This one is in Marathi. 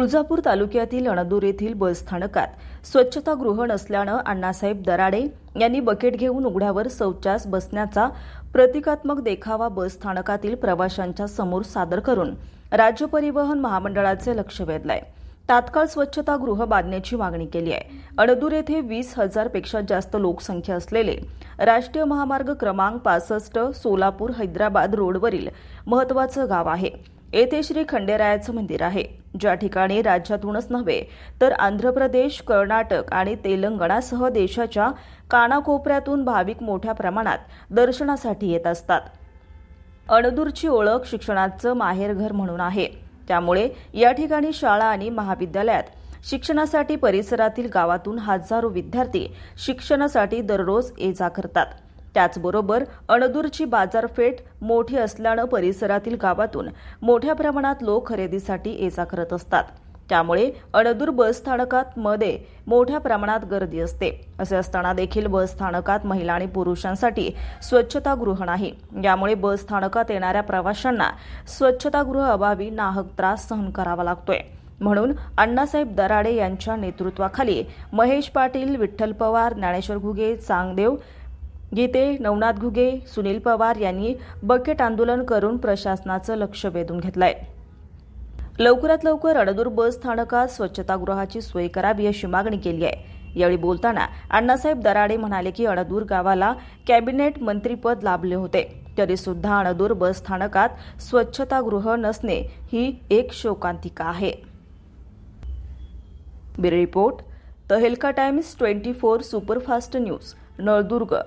तुळजापूर तालुक्यातील अणदूर येथील बसस्थानकात स्वच्छतागृह नसल्यानं अण्णासाहेब दराडे यांनी बकेट घेऊन उघड्यावर शौचास बसण्याचा प्रतिकात्मक देखावा बसस्थानकातील प्रवाशांच्या समोर सादर करून राज्य परिवहन महामंडळाचे लक्ष वेधलंय. तात्काळ स्वच्छतागृह बांधण्याची मागणी केली आहे. अणदूर येथे वीस हजारपेक्षा जास्त लोकसंख्या असलेले राष्ट्रीय महामार्ग क्रमांक पासष्ट सोलापूर हैदराबाद रोडवरील महत्वाचं गाव आहे. येथे श्री खंडेरायाचं मंदिर आहे. ज्या ठिकाणी राज्यातूनच नव्हे तर आंध्र प्रदेश कर्नाटक आणि तेलंगणासह देशाच्या कानाकोपऱ्यातून भाविक मोठ्या प्रमाणात दर्शनासाठी येत असतात. अणदूरची ओळख शिक्षणाचं माहेरघर म्हणून आहे. त्यामुळे या ठिकाणी शाळा आणि महाविद्यालयात शिक्षणासाठी परिसरातील गावातून हजारो विद्यार्थी शिक्षणासाठी दररोज ये जा करतात. त्याचबरोबर अणदूरची बाजारपेठ मोठी असल्यानं परिसरातील गावातून मोठ्या प्रमाणात लोक खरेदीसाठी ये जा करत असतात. त्यामुळे अणदूर बस स्थानकात मध्ये मोठ्या प्रमाणात गर्दी असते. असे असताना देखील बस स्थानकात महिला आणि पुरुषांसाठी स्वच्छतागृह नाही. यामुळे बस स्थानकात येणाऱ्या प्रवाशांना स्वच्छतागृह अभावी नाहक त्रास सहन करावा लागतोय. म्हणून अण्णासाहेब दराडे यांच्या नेतृत्वाखाली महेश पाटील विठ्ठल पवार ज्ञानेश्वर घुगे चांगदेव गीते नवनाथ घुगे सुनील पवार यांनी बकेट आंदोलन करून प्रशासनाचं लक्ष वेधून घेतलंय. लवकरात लवकर अणदूर बस स्थानकात स्वच्छतागृहाची सोय करावी अशी मागणी केली आहे. यावेळी बोलताना अण्णासाहेब दराडे म्हणाले की अणदूर गावाला कॅबिनेट मंत्रीपद लाभले होते. तरी सुद्धा अणदूर बस स्थानकात स्वच्छतागृह नसणे ही एक शोकांतिका आहे. Bureau report Tehelka times twenty four superfast news Naldurg.